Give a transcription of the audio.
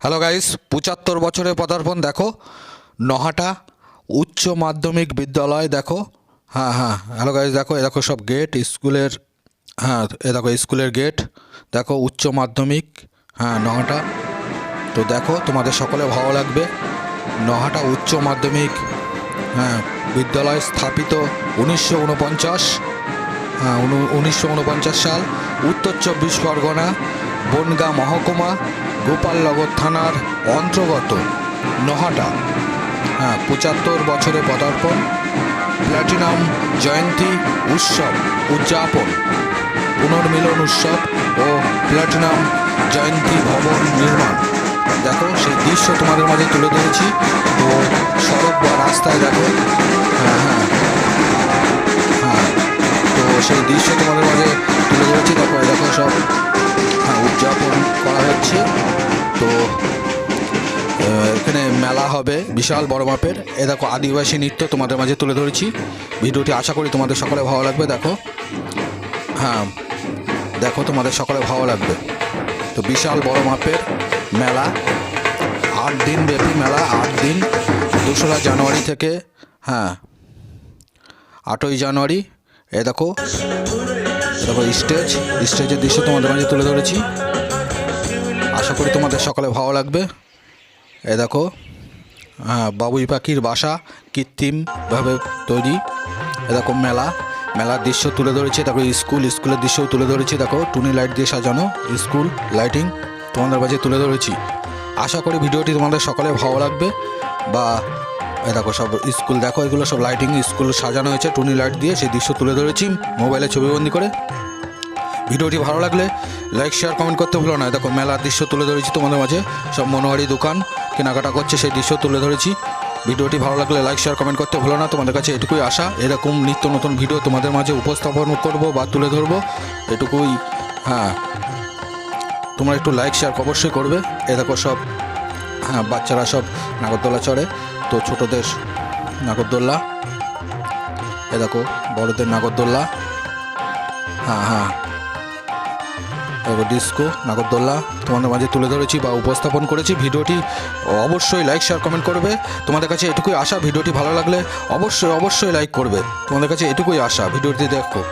Hello guys পঁচাত্তর বছরের পদার্পণ, দেখো। নহাটা উচ্চ মাধ্যমিক বিদ্যালয়, দেখো। হ্যাঁ হ্যাঁ। হ্যালো গাইস দেখো, এ দেখো সব গেট স্কুলের হ্যাঁ এ দেখো স্কুলের গেট দেখো উচ্চ মাধ্যমিক হ্যাঁ নহাটা। তো দেখো, তোমাদের সকলে ভালো লাগবে। নহাটা উচ্চ মাধ্যমিক হ্যাঁ বিদ্যালয় স্থাপিত উনিশশো উনপঞ্চাশ হ্যাঁ উনিশশো উনপঞ্চাশ সাল, উত্তর চব্বিশ পরগনা, বনগাঁ মহকুমা গোপালনগর থানার অন্তর্গত নহাটা। হ্যাঁ পঁচাত্তর বছরে পদার্পণ। প্ল্যাটিনাম জয়ন্তী উৎসব উদযাপন। পুনর্মিলন উৎসব ও প্ল্যাটিনাম জয়ন্তী ভবন নির্মাণ। দেখো, সেই দৃশ্য তোমাদের মাঝে তুলে ধরেছি। তো সড়ক বা রাস্তায় দেখো। হ্যাঁ হ্যাঁ। হ্যাঁ তো সেই দৃশ্য তোমাদের মাঝে তুলে ধরেছি। দেখো দেখো সব তো এখানে মেলা হবে, বিশাল বড় মাপের। এ দেখো, আদিবাসী নৃত্য তোমাদের মাঝে তুলে ধরেছি। ভিডিওটি আশা করি তোমাদের সকলে ভালো লাগবে, দেখো। হ্যাঁ দেখো তোমাদের সকলে ভালো লাগবে। তো বিশাল বড় মাপের মেলা, আট দিন ব্যাপী মেলা, আট দিন, দোসরা জানুয়ারি থেকে হ্যাঁ আটই জানুয়ারি, এ দেখো দেখো স্টেজ, স্টেজের দৃশ্য তোমাদের মাঝে তুলে ধরেছি। করি তোমাদের সকালে ভালো লাগবে। এ দেখো হ্যাঁ বাবুই পাখির বাসা কৃত্রিমভাবে তৈরি। এ দেখো, মেলা, মেলার দৃশ্য তুলে ধরেছি। দেখো স্কুল, স্কুলের দৃশ্যও তুলে ধরেছি। দেখো, টুনি লাইট দিয়ে সাজানো স্কুল লাইটিং তোমাদের মাঝে তুলে ধরেছি। আশা করি ভিডিওটি তোমাদের সকলে ভালো লাগবে। বা এ দেখো, সব স্কুল, দেখো, এগুলো সব লাইটিং স্কুল সাজানো হয়েছে। টুনি লাইট দিয়ে সেই দৃশ্য তুলে ধরেছি। মোবাইলে ছবিবন্দি করে। ভিডিওটি ভালো লাগলে লাইক শেয়ার কমেন্ট করতে ভুলো না। দেখো, মেলার দৃশ্য তুলে ধরেছি তোমাদের মাঝে। সব মনোহারি দোকান, কেনাকাটা করছে সেই দৃশ্য তুলে ধরেছি। ভিডিওটি ভালো লাগলে লাইক শেয়ার কমেন্ট করতে ভুলো না। তোমাদের কাছে এটুকুই আশা। এরকম নিত্য নতুন ভিডিও তোমাদের মাঝে উপস্থাপন করব বা তুলে ধরবো। এটুকুই হ্যাঁ। তোমরা একটু লাইক শেয়ার অবশ্যই করবে। এ দেখো সব হ্যাঁ বাচ্চারা সব নাগরদোলা চড়ে। তো ছোটদের নাগরদোল্লা এ দেখো, বড়দের নাগরদোল্লা হ্যাঁ হ্যাঁ। এবার ডিস্কো নাগরদোল্লা, তোমাদের মাঝে তুলে ধরেছি বা উপস্থাপন করেছি ভিডিওটি। অবশ্যই লাইক শেয়ার কমেন্ট করবে। তোমাদের কাছে এটুকুই আশা, ভিডিওটি ভালো লাগলে অবশ্যই অবশ্যই লাইক করবে। তোমাদের কাছে এটুকুই আশা, ভিডিওটি দেখো।